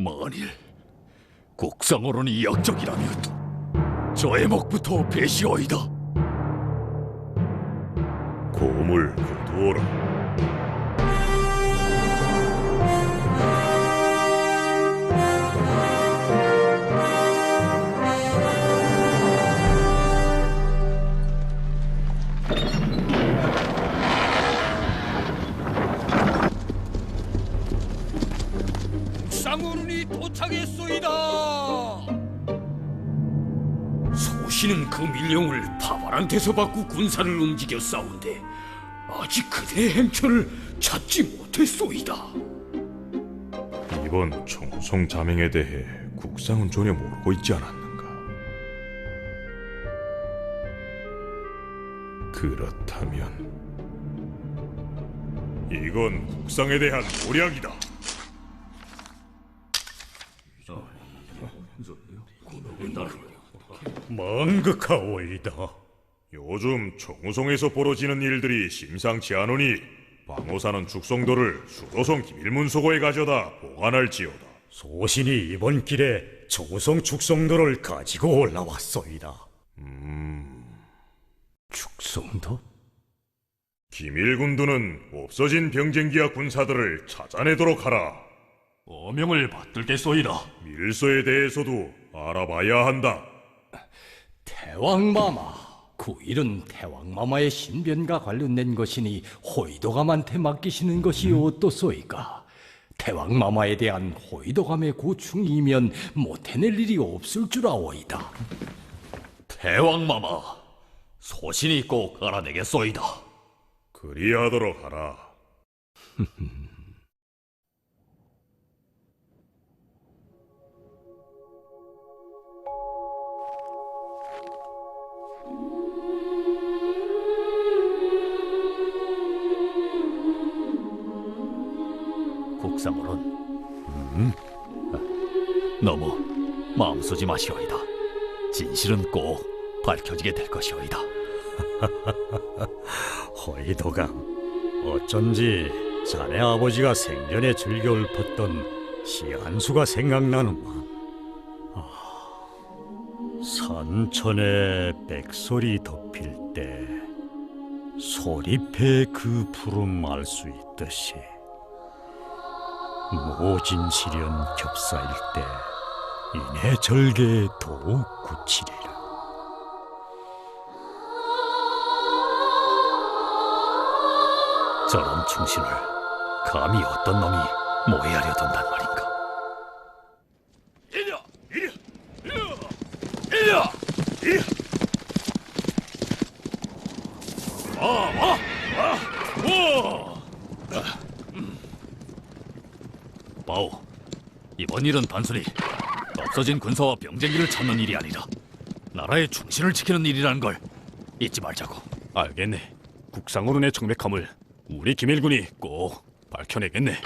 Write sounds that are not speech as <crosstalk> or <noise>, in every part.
만일 국상어론이 약적이라면 저의 목부터 배시어이다. 고물 거두어라. 밀령을 파발한테서 받고 군사를 움직여 싸운데 아직 그대의 행처를 찾지 못했소이다. 이번 총성 자맹에 대해 국상은 전혀 모르고 있지 않았는가? 그렇다면 이건 국상에 대한 모략이다. 망극하오이다. 요즘 총우성에서 벌어지는 일들이 심상치 않으니 방호사는 축성도를 수도성 기밀문소고에 가져다 보관할지어다. 소신이 이번 길에 조성 축성도를 가지고 올라왔소이다. 축성도? 기밀군두는 없어진 병쟁기와 군사들을 찾아내도록 하라. 어명을 받들겠소이다. 밀소에 대해서도 알아봐야 한다. 태왕마마. 그 일은 태왕마마의 신변과 관련된 것이니 호의도감한테 맡기시는 것이 어떻소이까? 태왕마마에 대한 호의도감의 고충이면 못 해낼 일이 없을 줄 아오이다. 대왕마마, 소신이 꼭 알아내겠소이다. 그리하도록 하라. <laughs> 국사모론, 음, 너무 마음 쓰지 마시오이다. 진실은 꼭 밝혀지게 될 것이오이다. <laughs> 허이도감, 어쩐지 자네 아버지가 생전에 즐겨 읊었던 시한 수가 생각나는구만. 아, 산천에 백설이 덮일 때 소리패 그 푸름 알 수 있듯이 모진 시련 겹사일 때 이내 절개에 더욱 굳히리라. 저런 충신을 감히 어떤 놈이 모해하려 든단 말인가? 이려, 이려, 이려, 이려, 와, 와, 와, 와. 바오, 이번 일은 단순히 없어진 군사와 병쟁이를 찾는 일이 아니라 나라의 충신을 지키는 일이라는 걸 잊지 말자고. 알겠네. 국상어른의 정맥함을 우리 기밀군이 꼭 밝혀내겠네.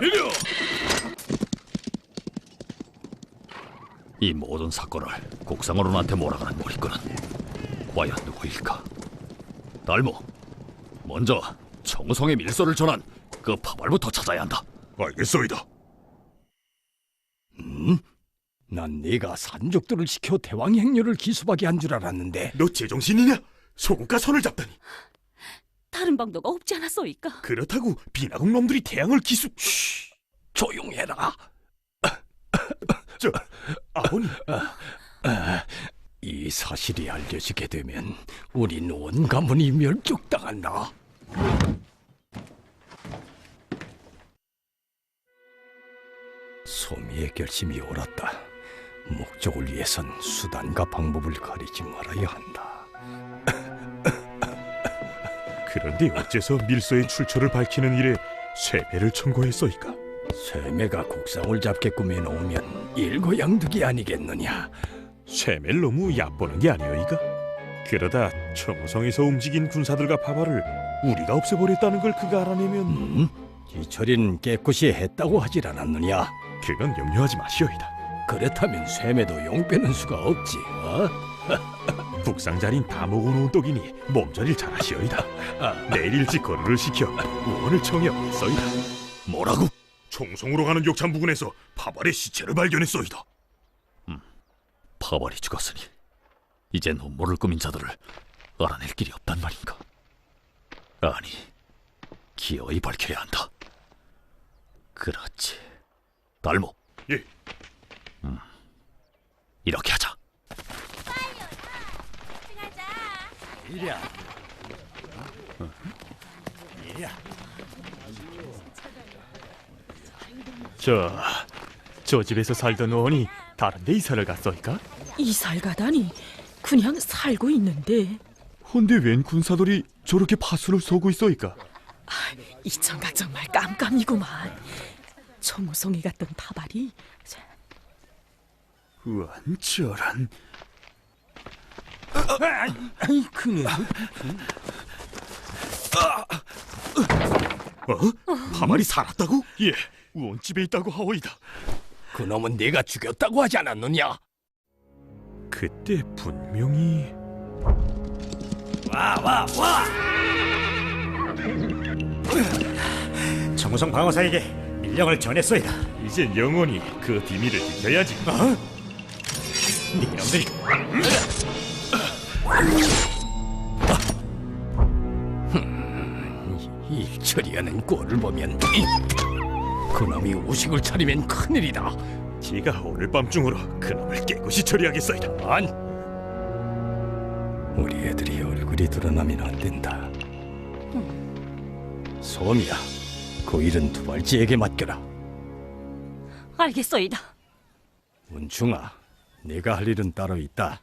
이려! 이 모든 사건을 국상어론한테 몰아가는 몰입꾼은 과연 누구일까? 달모, 먼저 청성의 밀서를 전한 그 파발부터 찾아야 한다. 알겠소이다. 난 네가 산족들을 시켜 태왕 행렬을 기수하게 한줄 알았는데 너 제정신이냐? 소국과 손을 잡다니. 다른 방도가 없지 않았소이까? 그렇다고 비나국 놈들이 태양을 기수. 조용해라. 저 아버님. 이 사실이 알려지게 되면 우린 온 가문이 멸족당한다. 소미의 결심이 옳았다. 목적을 위해선 수단과 방법을 가리지 말아야 한다. <laughs> 그런데 어째서 밀소의 출처를 밝히는 일에 쇠배를 청구했소이까? 쇠매가 국상을 잡게 꾸며놓으면 일거양득이 아니겠느냐. 쇠매를 너무 얕보는 게 아니오이까? 그러다 청우성에서 움직인 군사들과 파발을 우리가 없애버렸다는 걸 그가 알아내면 음? 이철이는 깨끗이 했다고 하질 않았느냐. 그건 염려하지 마시오이다. 그렇다면 쇠매도 용 빼는 수가 없지. 어? <laughs> 북상자린 다 먹어놓은 떡이니 몸조리를 잘하시오이다. 내일 일찍 거르를 시켜 우원을 청해오겠소이다. 뭐라고? 총성으로 가는 욕찬 부근에서 파발의 시체를 발견했소이다. 파벌이 죽었으니 이젠 음모를 꾸민 자들을 알아낼 길이 없단 말인가? 아니, 기어이 밝혀야 한다. 그렇지. 달모, 예, 이렇게 하자. 저, 저 집에서 살던 어원이 다른 데 이사를 갔소이까? 이살 가다니 그냥 살고 있는데 헌데 웬 군사들이 저렇게 파수를 쏘고 있소이까? 이 청각 정말 깜깜이구만 정우성이 갔던 파발이 우한 저런 어? 파발이 살았다고? 예, 우원 집에 있다고 하오이다 그놈은 네가 죽였다고 하지 않았느냐? 그때 분명히 정우성 방어사에게 밀령을 전했소이다. 이젠 영원히 그 비밀을 지켜야지. 이놈들이 이 처리하는 꼴을 보면 이, 그놈이 우식을 차리면 큰일이다. 제가 오늘 밤 중으로 그놈을 깨끗이 처리하겠소이다. 안. 우리 애들이 얼굴이 드러나면 안 된다. 소미야, 그 일은 두발지에게 맡겨라. 알겠소이다. 운충아, 네가 할 일은 따로 있다.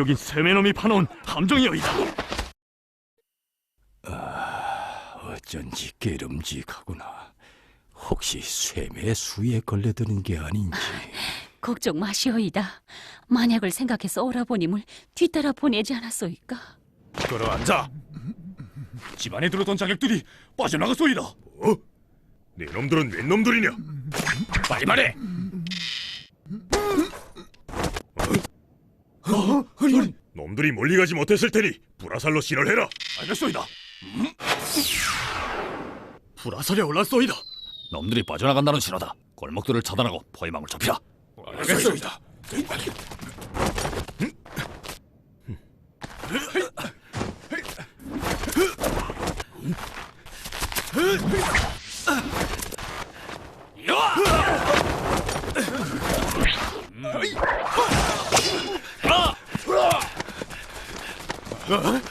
여긴 세매놈이 파놓은 함정이여이다. 어쩐지 깨름직하구나. 혹시 쇠매 수에 걸려드는 게 아닌지. <laughs> 걱정 마시오이다. 만약을 생각해서 오라버님을 뒤따라 보내지 않았소이까? 끌어앉아. 집안에 들어던 자객들이 빠져나갔소이다. 어? 네 놈들은 웬 놈들이냐? 빨리 말해. 놈들이 멀리 가지 못했을 테니 불화살로 신을해라. 알겠소이다. 불화살에 올랐소이다. 놈들이 빠져나간다는 신호다. 골목들을 차단하고 포위망을 좁히라. 알겠소이다. 가 만.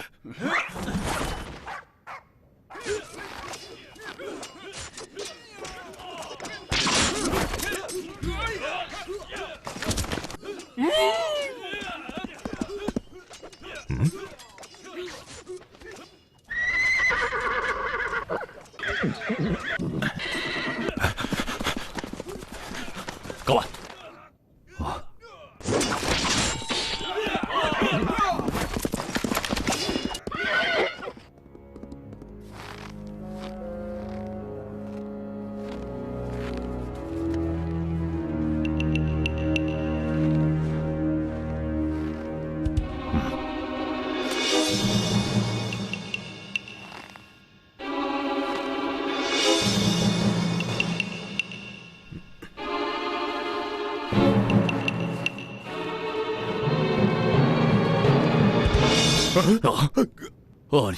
어, 아니,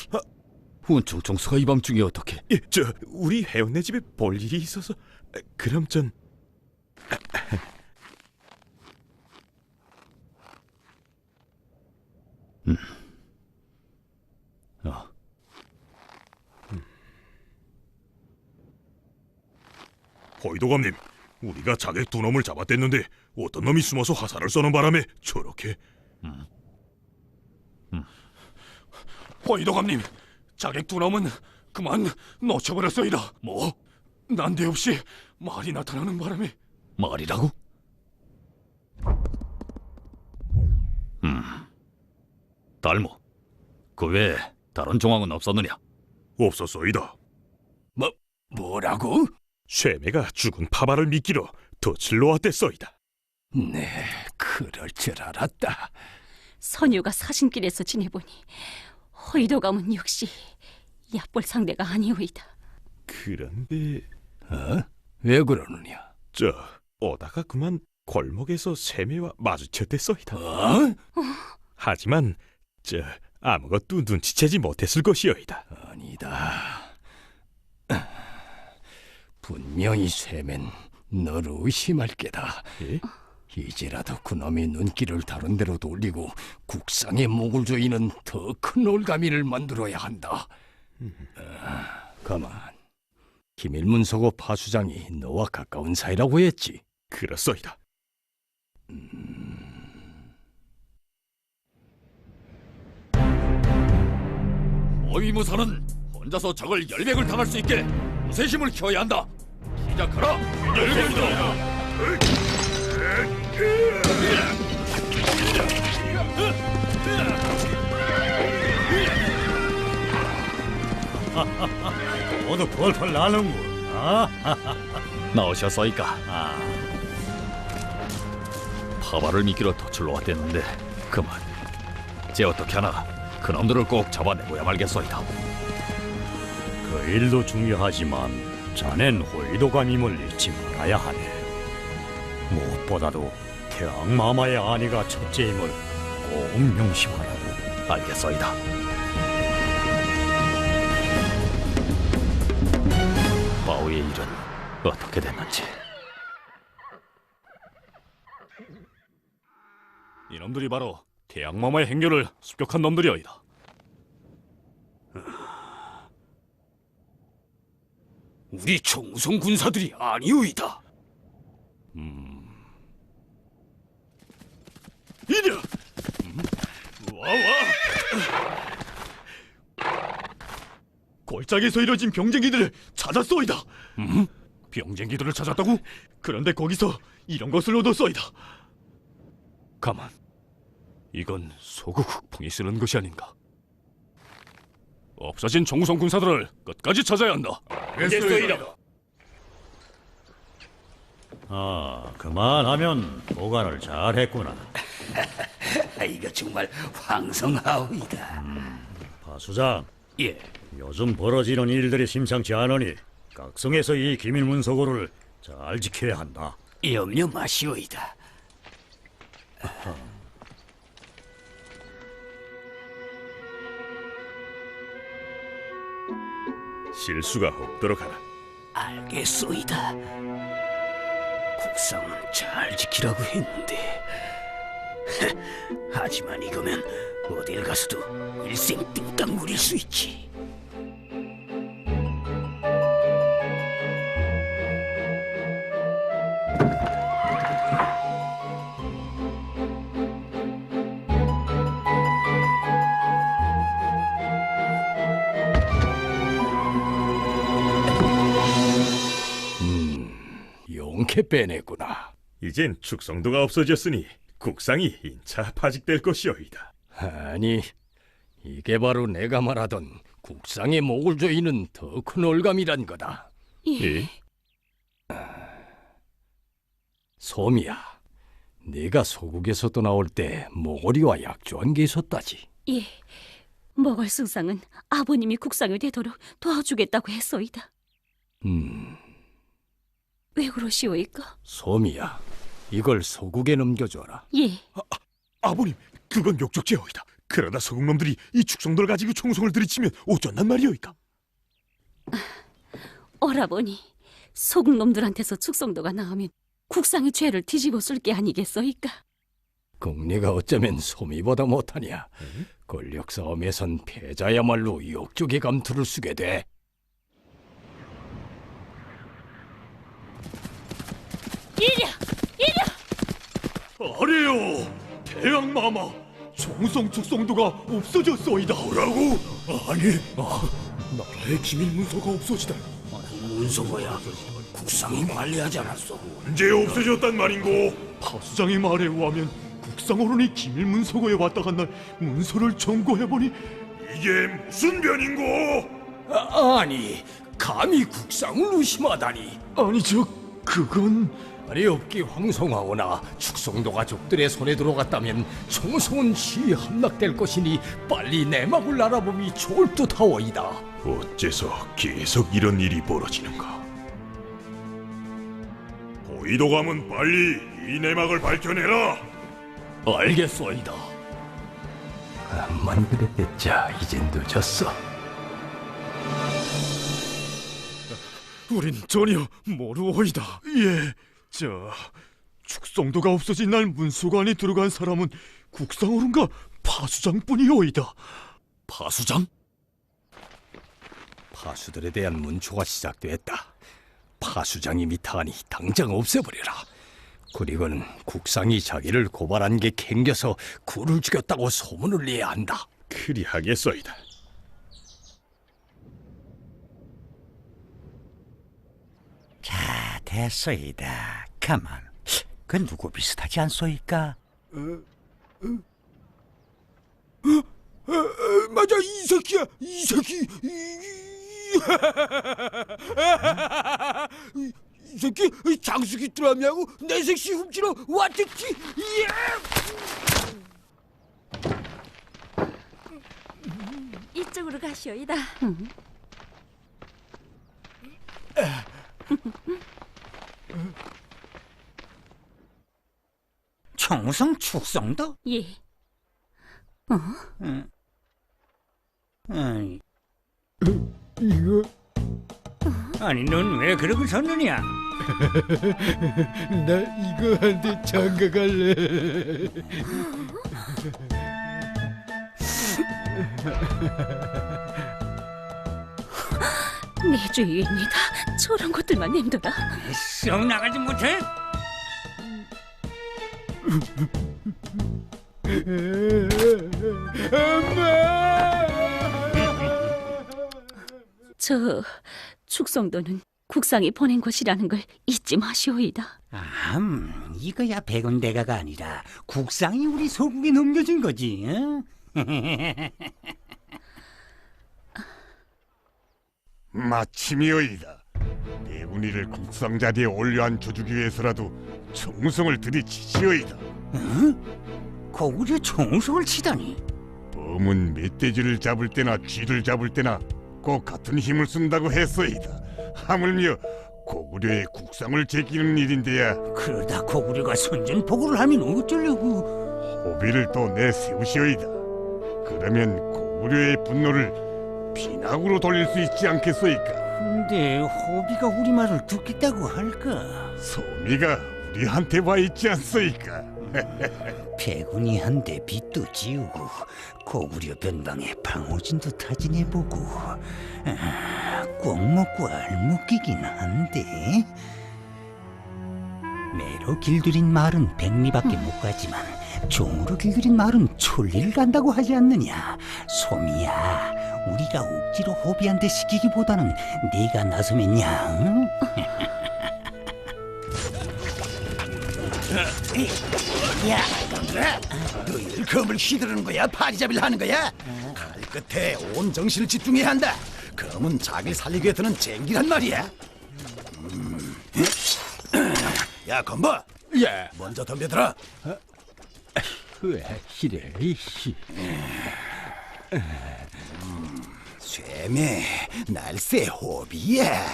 훈충 총수가 이 밤중에 어떻게? 예, 저 우리 회원네 집에 볼 일이 있어서 아, 그럼 전. 어, 호이도 감님, 우리가 자객 두 놈을 잡아댔는데 어떤 놈이 숨어서 화살을 쏘는 바람에 저렇게 호이도감님, 자객 두 놈은 그만 놓쳐버렸소이다. 뭐? 난데없이 말이 나타나는 바람에 말이라고? 음, 달모, 그 외에 다른 정황은 없었느냐? 없었소이다. 뭐 뭐라고? 쇠매가 죽은 파발을 미끼로 덫을 놓았댔소이다. 네, 그럴 줄 알았다. 선유가 사신길에서 지내보니 호이도 가문 역시 얕볼 상대가 아니오이다. 그런데 왜 그러느냐? 저 오다가 그만 골목에서 쇠매와 마주쳤댔소이다. 어? 하지만 저 아무것도 눈치채지 못했을 것이오이다. 아니다. 분명히 쇠맨 너를 의심할 게다. 예? 이제라도 그놈의 눈길을 다른 데로 돌리고 국상의 목을 조이는 더 큰 올가미를 만들어야 한다. 아, 가만. 기밀문서고 파수장이 너와 가까운 사이라고 했지. 그렇소이다. 어위무사는 혼자서 적을 열백을 당할 수 있게 무쇠심을 키워야 한다. 시작하라. <laughs> 모두 펄펄 나는군. 아, 나오셨소이까? 아. 파발을 미끼로 덫을 놓았댔는데 그만. 제 어떻게 하나 그놈들을 꼭 잡아내고야 말겠소이다. 그 일도 중요하지만 자넨 호의도감임을 잊지 말아야 하네. 무엇보다도 태왕마마의 아내가 첫째임을 꼭 명심하라고. 알겠소이다. 바오의 일은 어떻게 됐는지. 이놈들이 바로 태양마마의 행렬을 습격한 놈들이어이다. 우리 총성 군사들이 아니오이다. 음. 이랴! 음. 와, 와! 골짜기에서 이뤄진 병쟁이들을 찾았소이다. 음? 병쟁이들을 찾았다고? 그런데 거기서 이런 것을 얻었소이다. 가만. 이건 소국 흑풍이 쓰는 것이 아닌가? 없어진 정우성 군사들을 끝까지 찾아야 한다. 알겠소이다. 아, 그만하면 보관을 잘했구나. <laughs> 이거 정말 황성하오이다. 파수장, 예, 요즘 벌어지는 일들이 심상치 않으니 각성에서 이 기밀 문서고를 잘 지켜야 한다. 염려 마시오이다. <laughs> 실수가 없도록 하라. 알겠소이다. 국상은 잘 지키라고 했는데. <laughs> 하지만 이거면 어딜 가서도 일생 띵땅물일 수 있지. 용케 빼냈구나. 이젠 축성도가 없어졌으니 국상이 인차 파직될 것이오이다. 아니, 이게 바로 내가 말하던 국상의 목을 조이는 더 큰 올감이란 거다. 예? 소미야, 네가 소국에서 떠나올 때 모고리와 약조한 게 있었다지. 예, 먹을 승상은 아버님이 국상이 되도록 도와주겠다고 했소이다. 음, 왜 그러시오이까? 소미야, 이걸 소국에 넘겨줘라. 예, 아 버님, 그건 욕적죄오이다. 그러다 서국놈들이 이 축성도를 가지고 총성을 들이치면 어쩐단 말이오이까? 오라버니 소국놈들한테서 축성도가 나오면 국상의 죄를 뒤집어 쓸 게 아니겠소이까? 국리가 어쩌면 소미보다 못하냐. 권력 싸움에선 패자야말로 역적의 감투를 쓰게 돼. 아래요, 태양마마. 정성 축성도가 없어졌소이다. 뭐라고? 아니, 아, 나라의 기밀 문서가 없어지다. 문서고야 국상이 관리하지 않았어. 언제 없어졌단 말인고? 파수장의 말에 의하면 국상어른이 기밀 문서고에 왔다 간 날 문서를 점거해보니 이게 무슨 변인고? 아, 아니, 감히 국상을 의심하다니. 아니 저 그건 아니 없기 황송하거나 축성도 가족들의 손에 들어갔다면 정성은 시위 함락될 것이니 빨리 내막을 알아보미 좋을 듯하오이다. 어째서 계속 이런 일이 벌어지는가? 호위도감은 빨리 이 내막을 밝혀내라. 알겠소이다. 암만 그랬댔자 이젠 늦었어. 우린 전혀 모르오이다. 예, 저 축성도가 없어진 날 문수관이 들어간 사람은 국상어른과 파수장뿐이오이다. 파수장? 파수들에 대한 문초가 시작됐다. 파수장이 미타하니 당장 없애버려라. 그리고는 국상이 자기를 고발한 게 캥겨서 굴을 죽였다고 소문을 내야 한다. 그리하겠소이다. 자, 됐소이다. 가만. 그 누구 비슷하지 않소이까? 맞아 이 새끼야 이 새끼 이, 새끼 장수기 드라미하고 내 색시 훔치러 왔겠지 이쪽으로 가시오이다. 청성 축성도? 예. 아니. 이거 아니 넌 왜 그러고 섰느냐? <laughs> 나 이거 한대 장가 갈래 내 주위입니다. 저런 것들만 냄둬라. 썩 나가지 못해? 저 축성도는 국상이 보낸 것이라는 걸 잊지 마시오이다. 아, 이거야 백운대가가 아니라 국상이 우리 소국에 넘겨준 거지. 어? <laughs> 마침이어이다. 대군이를 국상자리에 올려앉혀 주기 위해서라도 정성을 들이치시어이다. 고구려 총성을 치다니. 범은 멧돼지를 잡을 때나 쥐를 잡을 때나 꼭 같은 힘을 쓴다고 했어이다. 하물며 고구려의 국상을 제끼는 일인데야 그러다 고구려가 선전포고를 하면 어쩌려고? 호비를 또 내세우시어이다. 그러면 고구려의 분노를 비낙으로 돌릴 수 있지 않겠소이까? 근데 호비가 우리 말을 듣겠다고 할까? 소미가 우리한테 와 있지 않소이까? 백운이 한데 빚도 지우고 고구려 변방에 방어진도 타진해보고 아, 꼭 먹고 알먹기긴 한데 매로 길들인 말은 백리밖에 못 가지만 종으로 길들인 말은 천리를 간다고 하지 않느냐 소미야 우리가 억지로 호비한테 시키기보다는 네가 나서면야 응? <laughs> 야 너희들 검을 휘두르는 거야? 파리잡이를 하는 거야? 칼 끝에 온 정신을 집중해야 한다. 검은 자기를 살리기 위해 드는 쟁기란 말이야. 음. <clears throat> 야, 건버. 예. 먼저 덤벼들어. 이씨. 쇠매, 날새 호비야.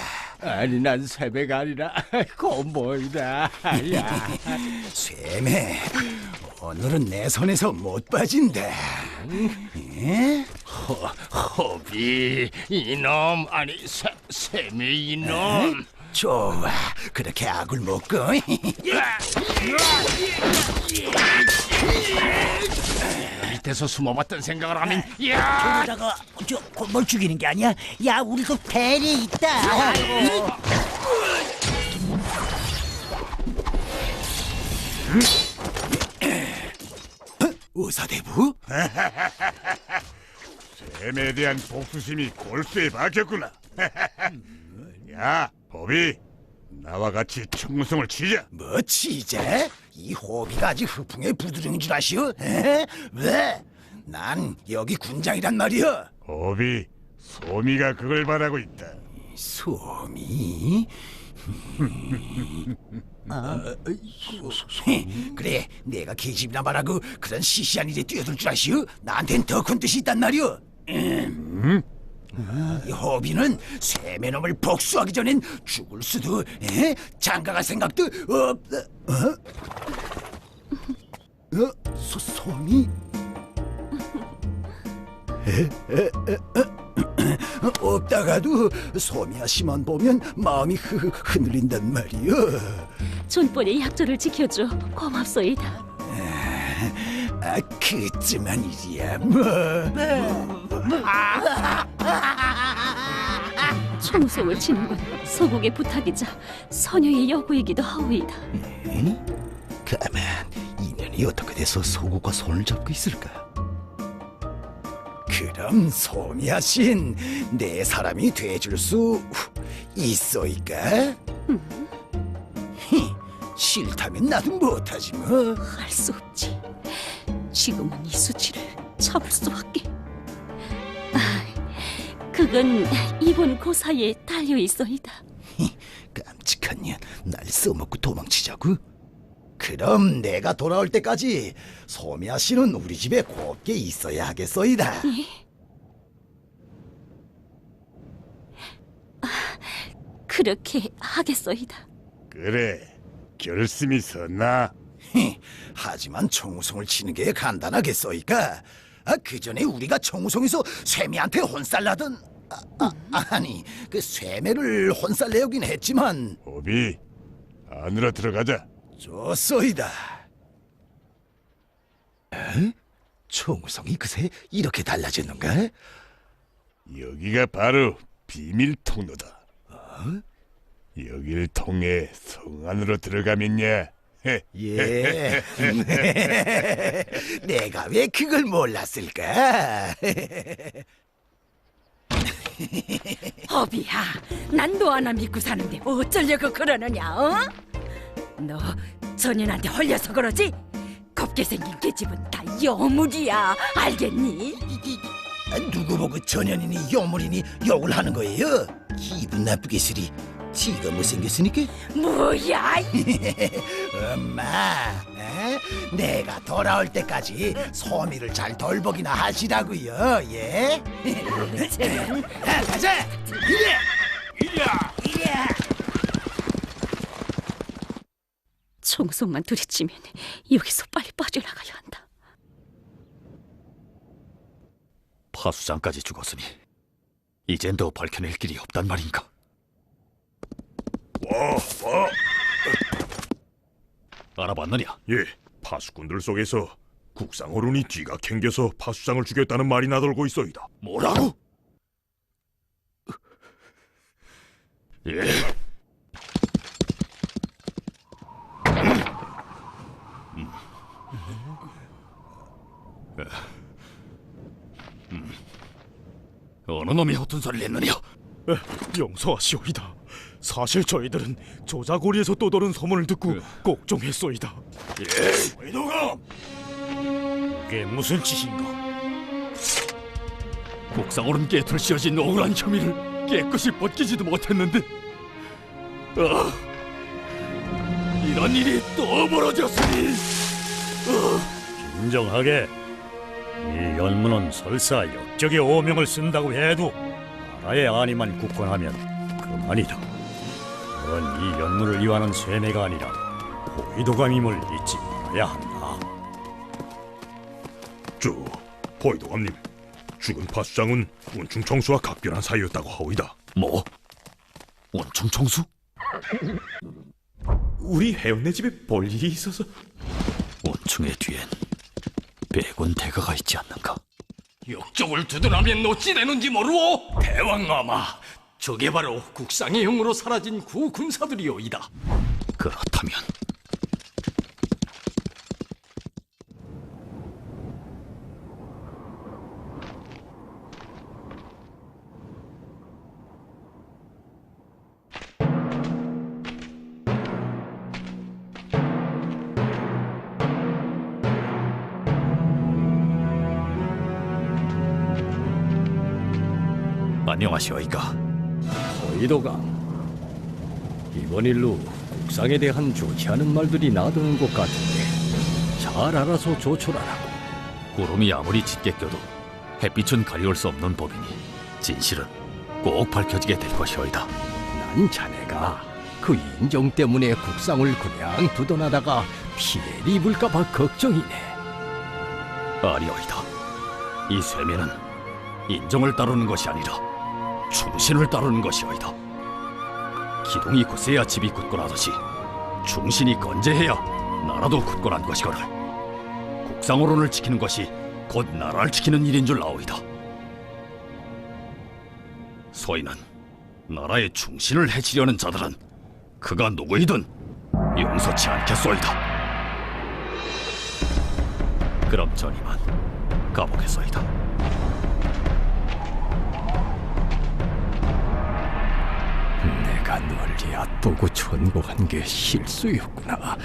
아니 난 새배가 아니라 <laughs> 곰보이다. 야. <laughs> 쇠매, 오늘은 내 손에서 못 빠진다. 예? 허비 이놈 아니 새 새미 이놈. 좋아, 그렇게 악을 먹고. <laughs> 밑에서 숨어봤던 생각을 하면 야. 그러다가 저뭘 죽이는 게 아니야? 야 우리도 배에 있다. 의사대부? <laughs> 셈에 대한 복수심이 골수에 박혔구나. <laughs> 야, 법이 나와 같이 청성을 치자. 뭐 치재? 이 호비가 아직 흑풍의 부두령인 줄 아시오? 에? 왜? 난 여기 군장이란 말이야. 법이 소미가 그걸 바라고 있다. 소미? 아, 그래, 내가 계집이나 말하고 그런 시시한 일에 뛰어들 줄 아시오? 나한텐 더 큰 뜻이 있단 말이오. 음? 이 호비는 쇠매놈을 복수하기 전엔 죽을 수도, 에? 장가갈 생각도 없... 어? 어? 소, 소미? 에? 에? 에? 에? 없다가도 소미 아씨만 보면 마음이 흐, 흔들린단 말이여. 존본의 약조를 지켜줘 고맙소이다. 아, 그쯤한 일이야 뭐. 총성을 치는 건 소국의 부탁이자 선녀의 여구이기도 하오이다. 가만, 인연이 어떻게 돼서 소국과 손을 잡고 있을까? 그럼 소미 아신 내 사람이 돼줄 수 있어이까? 히, 싫다면 나도 못하지 뭐. 할 수 없지. 지금은 이 수치를 참을 수 밖에. 아, 그건 이번 고사에 달려 있어이다. <laughs> 깜찍한 년, 날 써먹고 도망치자고? 그럼 내가 돌아올 때까지 소미아 씨는 우리 집에 곱게 있어야 하겠소이다. 그렇게 하겠소이다. 그래, 결심이 섰나? 히, <laughs> 하지만 청우성을 치는 게 간단하겠소이까? 아, 그 전에 우리가 청우성에서 쇠매한테 혼살나던 아, 아, 아 니 그 쇠매를 혼살내오긴 했지만 법이 안으로 들어가자. 좋소이다. 에? 청우성이 그새 이렇게 달라졌는가? 여기가 바로 비밀 통로다. 여기를 통해 성 안으로 들어가면야. 예. <laughs> 내가 왜 그걸 몰랐을까? <laughs> 허비야, 난 너 하나 믿고 사는데 어쩌려고 그러느냐, 어? 너 전인한테 홀려서 그러지? 겁게 생긴 계집은 다 여물이야, 알겠니? 아, 누구 보고 전현이니 여물이니 욕을 하는 거예요? 기분 나쁘게 쓰리. 티가 못생겼으니까? 뭐야? <laughs> 엄마, 에? 내가 돌아올 때까지 소미를 잘 돌보기나 하시라고요, 예? <laughs> 아, 가자! 이래! 총성만 들이치면 여기서 빨리 빠져나가야 한다. 파수장까지 죽었으니 이젠 더 밝혀낼 길이 없단 말인가? 와, 와. 알아봤느냐? 예, 파수꾼들 속에서 국상 어른이 뒤가 캥겨서 파수장을 죽였다는 말이 나돌고 있어이다. 뭐라고? 예. 음. 어느 놈이 허튼 소리를 했느냐? 용서하시오이다. 사실 저희들은 조자고리에서 떠도는 소문을 듣고 꼭종했소이다. 예. 이동아! 그게 무슨 짓인가? 국상오른 깨털 씌어진 억울한 혐의를 깨끗이 벗기지도 못했는데 아, 이런 일이 또 벌어졌으니 진정하게 이 연문은 설사 역적의 오명을 쓴다고 해도 나라의 안위만 굳건하면 그만이다. 그건 이 연문을 이완한 쇠뇌가 아니라 호위도감임을 잊지 말아야 한다. 저 보이도감님, 죽은 파수장은 운충 청수와 각별한 사이였다고 하오이다. 뭐? 원충 청수? 우리 해운네 집에 볼 일이 있어서 원충의 뒤엔 백원 대가가 있지 않는가? 역적을 두드라면 어찌 되는지 모르오 대왕마마 저게 바로 국상의 형으로 사라진 구군사들이오이다. 그렇다면 안녕하시오이까 호이도감. 이번 일로 국상에 대한 좋지 않은 말들이 나도는 것 같은데 잘 알아서 조촐하라고. 구름이 아무리 짙게 껴도 햇빛은 가려울 수 없는 법이니 진실은 꼭 밝혀지게 될 것이오이다. 난 자네가 그 인정 때문에 국상을 그냥 두던하다가 피해를 입을까봐 걱정이네. 아니오이다. 이 쇠매는 인정을 따르는 것이 아니라 충신을 따르는 것이오이다. 기둥이 굳세야 집이 굳건하듯이 충신이 건재해야 나라도 굳건한 것이거늘. 국상호론을 지키는 것이 곧 나라를 지키는 일인 줄 아오이다. 소인은 나라의 충신을 해치려는 자들은 그가 누구이든 용서치 않겠소이다. 그럼 전이만 가보겠소이다. 내가 널 얕보고 천복한 게 실수였구나.